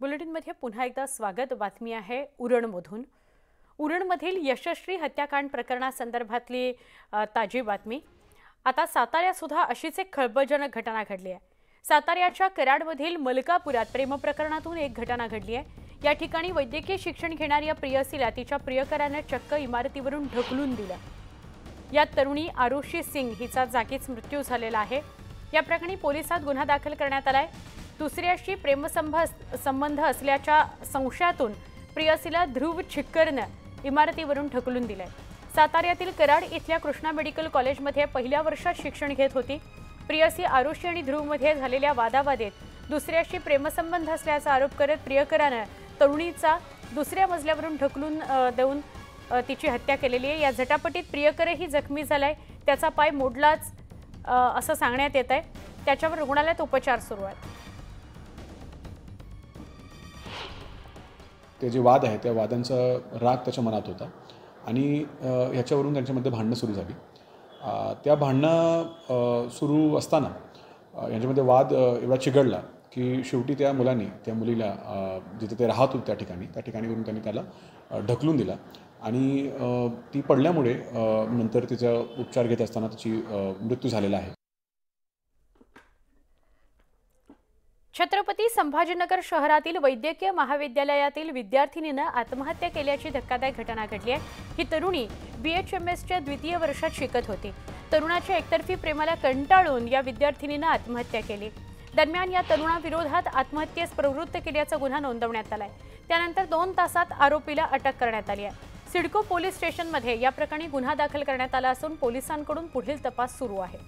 बुलेटिनमध्ये पुन्हा एकदा स्वागत बातमी आहे उरणमधून. उरणमधील यशस्वी हत्याकांड प्रकरणासंदर्भातली ताजी बातमी. आता साताऱ्यासुद्धा अशीच एक खळबळजनक घटना घडली आहे. साताऱ्याच्या कराडमधील मलकापुरात प्रेमप्रकरणातून एक घटना घडली आहे. या ठिकाणी वैद्यकीय शिक्षण घेणाऱ्या प्रियसीला तिच्या प्रियकरानं चक्क इमारतीवरून ढकलून दिलं. या तरुणी आरुषी सिंग हिचा जागीच मृत्यू झालेला आहे. या प्रकरणी पोलिसात गुन्हा दाखल करण्यात आलाय. दुसऱ्याशी प्रेमसंभ संबंध असल्याच्या संशयातून प्रियसीला ध्रुव छिक्करनं इमारतीवरून ढकलून दिलंय. साताऱ्यातील कराड इथल्या कृष्णा मेडिकल कॉलेजमध्ये पहिल्या वर्षात शिक्षण घेत होती. प्रियसी आरुषी आणि ध्रुवमध्ये झालेल्या वादावादेत दुसऱ्याशी प्रेमसंबंध असल्याचा आरोप करत प्रियकरानं तरुणीचा दुसऱ्या मजल्यावरून ढकलून देऊन तिची हत्या केलेली आहे. या झटापटीत प्रियकरही जखमी झालाय. त्याचा पाय मोडलाच असं सांगण्यात येत आहे त्याच्यावर रुग्णालयात उपचार सुरू आहेत. ते जे वाद आहे त्या वादांचा राग त्याच्या मनात होता. आणि ह्याच्यावरून त्यांच्यामध्ये भांडणं सुरू झाली. त्या भांडणं सुरू असताना यांच्यामध्ये वाद एवढा चिघळला की शेवटी त्या मुलांनी त्या मुलीला जिथे ते राहत होते त्या ठिकाणी त्या ठिकाणीवरून त्यांनी त्याला ढकलून दिला. आणि ती पडल्यामुळे नंतर तिचा उपचार घेत असताना तिची मृत्यू झालेला आहे. छत्रपती संभाजीनगर शहरातील वैद्यकीय महाविद्यालयातील विद्यार्थिनीनं आत्महत्या केल्याची धक्कादायक घटना घडली आहे. ही तरुणी बी एच एम एसच्या द्वितीय वर्षात शिकत होती. तरुणाच्या एकतर्फी प्रेमाला कंटाळून या विद्यार्थिनीनं आत्महत्या केली. दरम्यान या तरुणाविरोधात आत्महत्येस प्रवृत्त केल्याचा गुन्हा नोंदवण्यात आलाय. त्यानंतर दोन तासात आरोपीला अटक करण्यात आली आहे. सिडको पोलीस स्टेशनमध्ये या प्रकरणी गुन्हा दाखल करण्यात आला असून पोलिसांकडून पुढील तपास सुरू आहे.